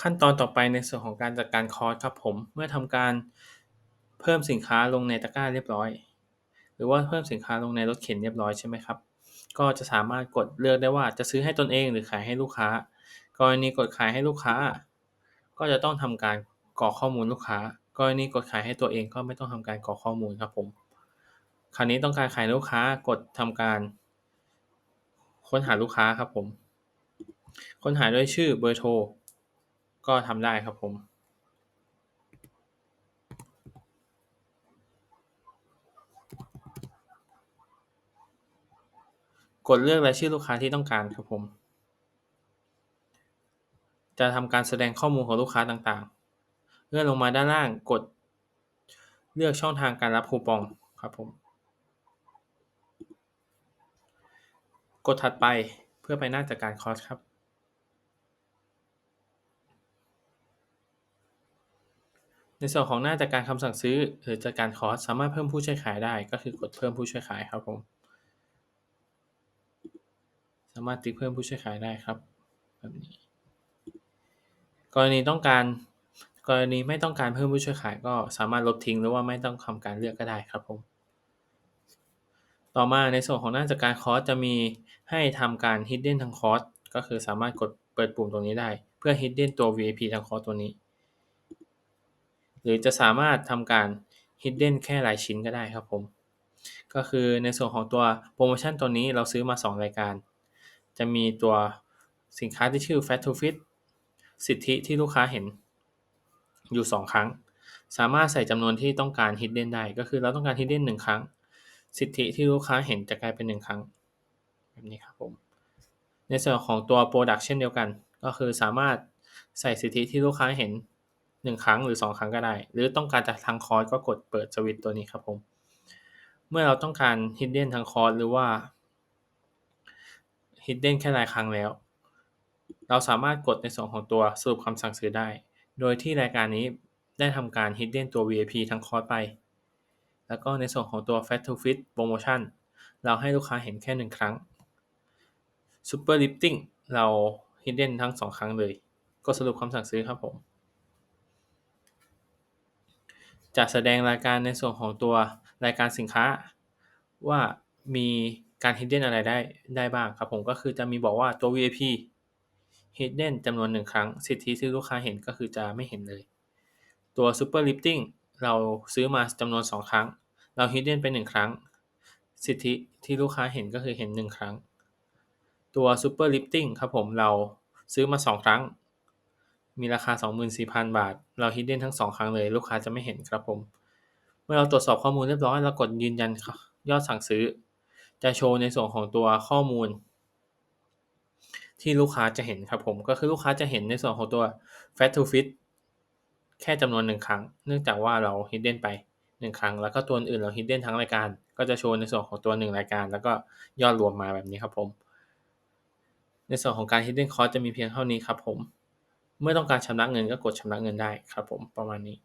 ขั้นตอนต่อไปในส่วนของการจัดการคอร์สครับผม เมื่อทำการเพิ่มสินค้าลงในตะกร้าเรียบร้อย หรือว่าเพิ่มสินค้าลงในรถเข็นเรียบร้อยใช่ไหมครับ ก็จะสามารถกดเลือกได้ว่าจะซื้อให้ตนเองหรือขายให้ลูกค้า กรณีกดขายให้ลูกค้า ก็จะต้องทำการกรอกข้อมูลลูกค้า กรณีกดขายให้ตัวเองก็ไม่ต้องทำการกรอกข้อมูลครับผม คราวนี้ต้องการขายลูกค้ากดทำการ ค้นหาลูกค้าครับผม ค้นหาด้วยชื่อเบอร์โทร ก็ทำได้ครับผมกดเลือกรายชื่อลูกค้าที่ต้องการครับผม จะทำการแสดงข้อมูลของลูกค้าต่างๆ เลื่อนลงมาด้านล่างกด เลือกช่องทางการรับคูปองครับผม กดถัดไปเพื่อไปหน้าจัดการคอร์สครับ ในส่วนของหน้าจัดการคำสั่งซื้อ หรือจัดการคอสสามารถเพิ่มผู้ช่วยขายได้ก็คือกดเพิ่มผู้ช่วยขายครับผมสามารถติ๊กเพิ่มผู้ช่วยขายได้ครับแบบนี้กรณีต้องการกรณีไม่ต้องการเพิ่มผู้ช่วยขายก็สามารถลบทิ้งหรือว่าไม่ต้องทำการเลือกก็ได้ครับผมต่อมาในส่วนของหน้าจัดการคอร์สจะมีให้ทำการ hidden ทั้งคอร์สก็คือสามารถกดเปิดปุ่มตรงนี้ได้ เพื่อ hidden ตัว VIP ทั้งคอร์สตัวนี้ หรือจะสามารถทำการ hidden แค่รายชิ้นก็ได้ครับผม ก็คือในส่วนของตัวโปรโมชั่นตัวนี้เราซื้อมา 2 รายการ จะมีตัวสินค้าที่ชื่อ Fat to Fit สิทธิที่ลูกค้าเห็นอยู่ 2 ครั้ง สามารถใส่จำนวนที่ต้องการ hidden ได้ ก็คือเราต้องการ hidden 1 ครั้ง สิทธิที่ลูกค้าเห็นจะกลายเป็น 1 ครั้ง แบบนี้ครับผม ในส่วนของตัว Product เช่นเดียวกัน ก็คือสามารถใส่สิทธิที่ลูกค้าเห็น 1ครั้งหรือ2ครั้งก็ได้ หรือต้องการจากทางคอร์สก็กดเปิดสวิตตัวนี้ครับผม เมื่อเราต้องการ hidden ทั้งคอร์สหรือว่า hidden แค่รายครั้งแล้ว เราสามารถกดในส่วนของตัวสรุปคำสั่งซื้อได้ โดยที่รายการนี้ได้ทำการ hidden ตัว VIP ทั้งคอร์สไป แล้วก็ในส่วนของตัว Fat to Fit Promotion เราให้ลูกค้าเห็นแค่1ครั้ง Super Lifting เรา hidden ทั้ง2ครั้งเลยกดสรุปคำสั่งซื้อครับผม จะแสดงรายการในส่วนของตัวรายการสินค้า ว่ามีการ hidden อะไรได้ได้บ้างครับผมก็คือจะมีบอกว่าตัว VIP hidden จำนวน1ครั้ง สิทธิที่ลูกค้าเห็นก็คือจะไม่เห็นเลย ตัว Super Lifting เราซื้อมาจำนวน 2 ครั้ง เรา hidden ไป 1 ครั้ง สิทธิที่ลูกค้าเห็นก็คือเห็น 1 ครั้ง ตัว Super Lifting ครับผมเราซื้อมา 2 ครั้ง มีราคา 24,000 บาท เรา hidden ทั้ง 2 ครั้งเลย ลูกค้าจะไม่เห็นครับผม เมื่อเราตรวจสอบข้อมูลเรียบร้อยเรากดยืนยันยอดสั่งซื้อ จะโชว์ในส่วนของตัวข้อมูล ที่ลูกค้าจะเห็นครับผม ก็คือลูกค้าจะเห็นในส่วนของตัว Fat to Fit แค่จำนวน1ครั้ง เนื่องจากว่าเรา hidden ไป 1 ครั้ง แล้วก็ตัวอื่นเรา hidden ทั้งรายการ ก็จะโชว์ในส่วนของตัว 1 รายการ แล้วก็ยอดรวมมาแบบนี้ครับผม ในส่วนของการ hidden cost จะมีเพียงเท่านี้ครับผม เมื่อต้องการชำระเงินก็กดชำระเงินได้ครับผมประมาณนี้